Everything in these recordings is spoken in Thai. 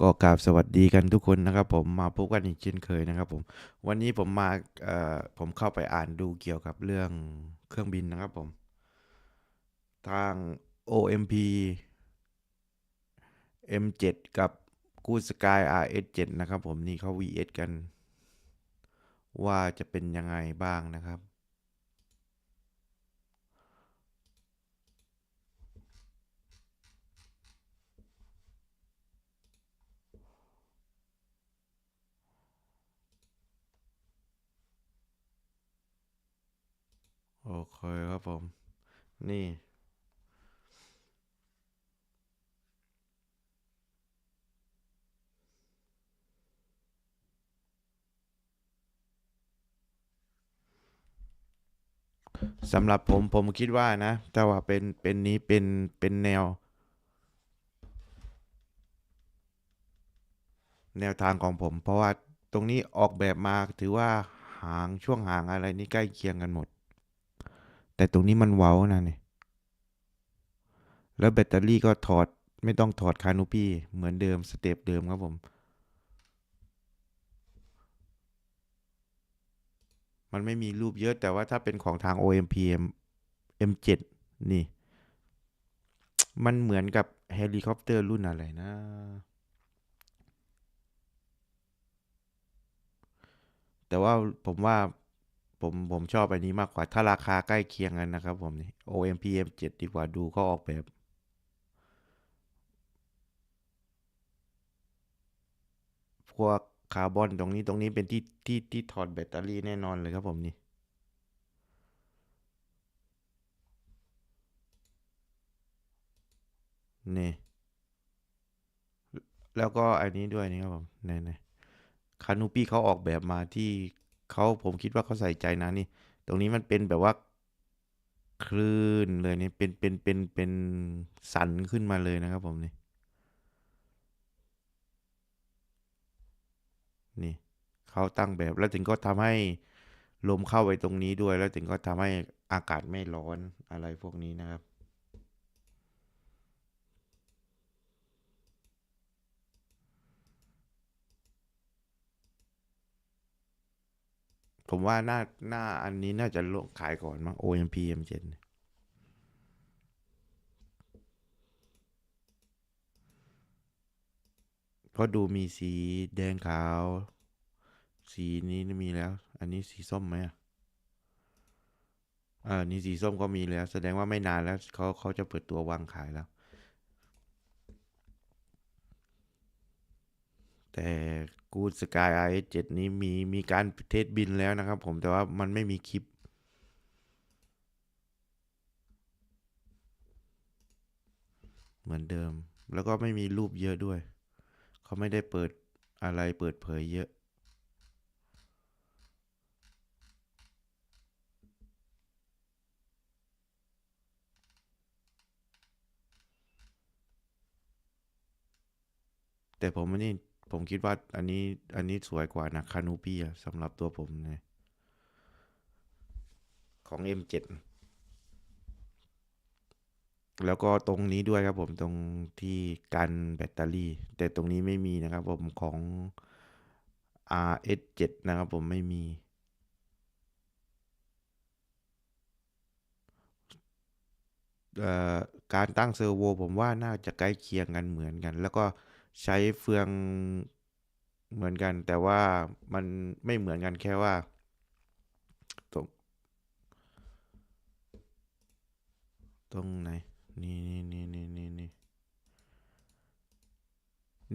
ก็กราบสวัสดีกันทุกคนนะครับ ผมมาพบกันอีกเช่นเคยนะครับ ผม วันนี้ผมมาเอ่อผมเข้าไปอ่านดูเกี่ยวกับเรื่องเครื่องบินนะครับผม ทาง OMP M7 กับกูสกาย RS7 นะครับ ผมนี่เขา VS กัน ว่าจะเป็นยังไงบ้างนะครับ โอเคครับผม นี่ สำหรับผมผมคิดว่านะ แต่ว่าเป็นเป็นนี้เป็นเป็นแนว แนวทางของผม เพราะว่าตรงนี้ออกแบบมาถือว่าหางช่วงหางอะไรนี่ใกล้เคียงกันหมด แต่ตรงนี้มันเว้านะเนี่ยแล้วแบตเตอรี่ก็ถอดไม่ต้องถอดคานูปี้เหมือนเดิมสเต็ปเดิมครับผม มันไม่มีรูปเยอะแต่ว่าถ้าเป็นของทาง OMP M- M7 นี่ มันเหมือนกับเฮลิคอปเตอร์รุ่นอะไรนะ แต่ว่าผมว่า ผมผมชอบอันนี้มากกว่า ถ้าราคาใกล้เคียงกันนะครับผมนี่ OMP M7 ดีกว่าดูเขาออกแบบ พวกคาร์บอนตรงนี้ตรงนี้เป็นที่ที่ที่ถอดแบตเตอรี่แน่นอนเลยครับผมนี่นี่แล้วก็อันนี้ด้วยนี่ครับผมในในคานูปี้เขาออกแบบมาที่ เขาผมคิดว่าเขาใส่ใจนะนี่ ตรงนี้มันเป็นแบบว่าคลื่นเลยนี่เป็นเป็นเป็นเป็นสันขึ้นมาเลยนะครับผมนี่นี่เขาตั้งแบบแล้วถึงก็ทำให้ลมเข้าไปตรงนี้ด้วย แล้วถึงก็ทำให้อากาศไม่ร้อนอะไรพวกนี้นะครับ ผมว่าหน้าหน้าอันนี้น่าจะลงขายก่อนมั้ง OMP M7 เพราะดูมีสีแดงขาว สีนี้มีแล้ว อันนี้สีส้มไหมอะอ่านี่สีส้มก็มีแล้ว แสดงว่าไม่นานแล้วเขาเขาจะเปิดตัววางขายแล้ว แต่กูสกาย RS7 นี้มีมีการเทสบินแล้วนะครับผมแต่ว่ามันไม่มีคลิป เหมือนเดิม แล้วก็ไม่มีรูปเยอะด้วย เขาไม่ได้เปิดอะไรเปิดเผยเยอะแต่ผมนนี้ ผมคิดว่าอันนี้อันนี้สวยกว่านะคานูปี้สำหรับตัวผมนะของ M7 แล้วก็ตรงนี้ด้วยครับผมตรงที่กันแบตเตอรี่ แต่ตรงนี้ไม่มีนะครับผมของ RS7 นะครับผมไม่มี การตั้งเซอร์โวผมว่าน่าจะใกล้เคียงกันเหมือนกัน แล้วก็ ใช้เฟืองเหมือนกัน แต่ว่ามันไม่เหมือนกันแค่ว่าตรงตรงไหน นี่นี่นี่นี่นี่นี่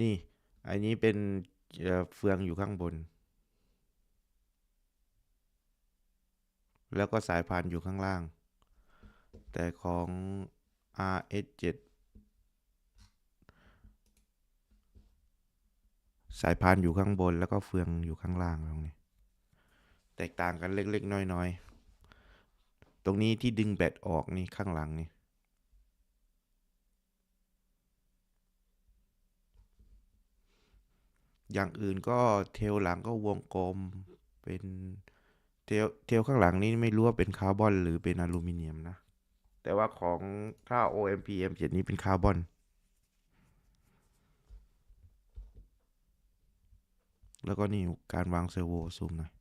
นี่ อันนี้เป็นเฟืองอยู่ข้างบน แล้วก็สายพานอยู่ข้างล่าง แต่ของ RS7 สายพานอยู่ข้างบนแล้วก็เฟืองอยู่ข้างล่างตรงนี้ แตกต่างกันเล็กๆน้อยๆ ตรงนี้ที่ดึงแบตออกนี่ข้างหลังนี่อย่างอื่นก็เทลหลังก็วงกลมเป็นเทลเทลข้างหลังนี้ไม่รู้ว่าเป็นคาร์บอนหรือเป็นอลูมิเนียมนะ แต่ว่าของถ้า OMP M7 นี้เป็นคาร์บอน แล้วก็นี่การวางเซอร์โวซูมหน่อย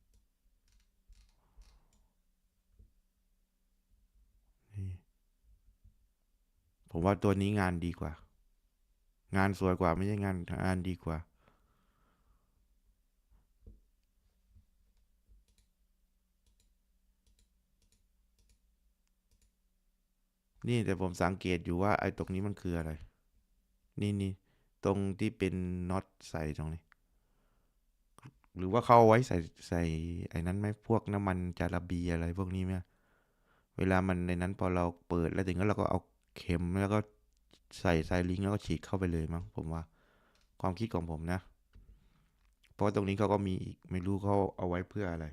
นี่ผมว่าตัวนี้งานดีกว่า งานสวยกว่าไม่ใช่งานงานดีกว่า นี่แต่ผมสังเกตอยู่ว่าไอ้ตรงนี้มันคืออะไร นี่นี่ตรงที่เป็นน็อตใส่ตรงนี้ หรือว่าเขาเอาไว้ใส่ใส่ไอ้นั้นไหมพวกน้ำมันจาระบีอะไรพวกนี้ไหมเวลามันในนั้นพอเราเปิดแล้วถึงแล้วเราก็เอาเข็มแล้วก็ใส่ไซลิงแล้วก็ฉีดเข้าไปเลยมั้งผมว่า ความคิดของผมนะ เพราะตรงนี้เขาก็มีอีกไม่รู้เขาเอาไว้เพื่ออะไร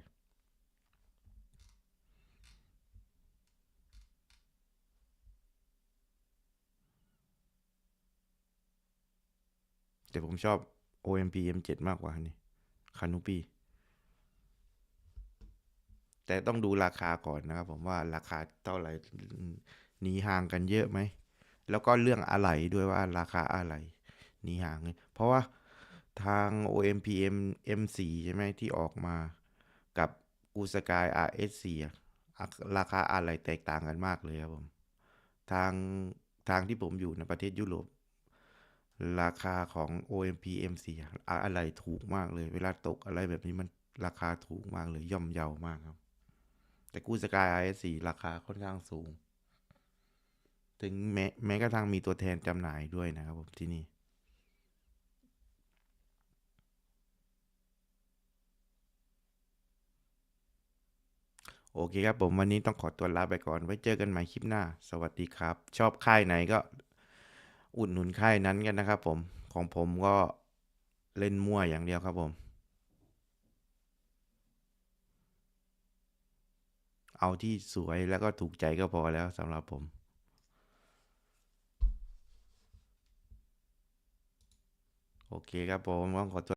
แต่ผมชอบ OMP M7 มากกว่านี่ คานูปีแต่ต้องดูราคาก่อนนะครับ ผมว่าราคาเท่าไหร่หนีห่างกันเยอะไหม แล้วก็เรื่องอะไหล่ด้วยว่าราคาอะไหล่หนีห่าง เพราะว่าทาง OMP M M4 ใช่ไหมที่ออกมากับกูสกาย RS4 ราคาอะไหล่แตกต่างกันมากเลยครับผม ทางทางที่ผมอยู่ในประเทศยุโรป ราคาของ OMP M4 อะอะไรถูกมากเลย เวลาตกอะไรแบบนี้มันราคาถูกมากเลยย่อมเยาวมากครับ แต่กู้สกาย RS4 ราคาค่อนข้างสูง ถึงแม้แม้กระทั่งมีตัวแทนจำหน่ายด้วยนะครับผมที่นี่โอเคครับผมวันนี้ต้องขอตัวลาไปก่อน ไว้เจอกันใหม่คลิปหน้า สวัสดีครับ ชอบค่ายไหนก็ อุดหนุนค่ายนั้นกันนะครับ ผมของผมก็เล่นมั่วอย่างเดียวครับผม เอาที่สวยแล้วก็ถูกใจก็พอแล้วสำหรับผมโอเคครับผมต้องขอตัว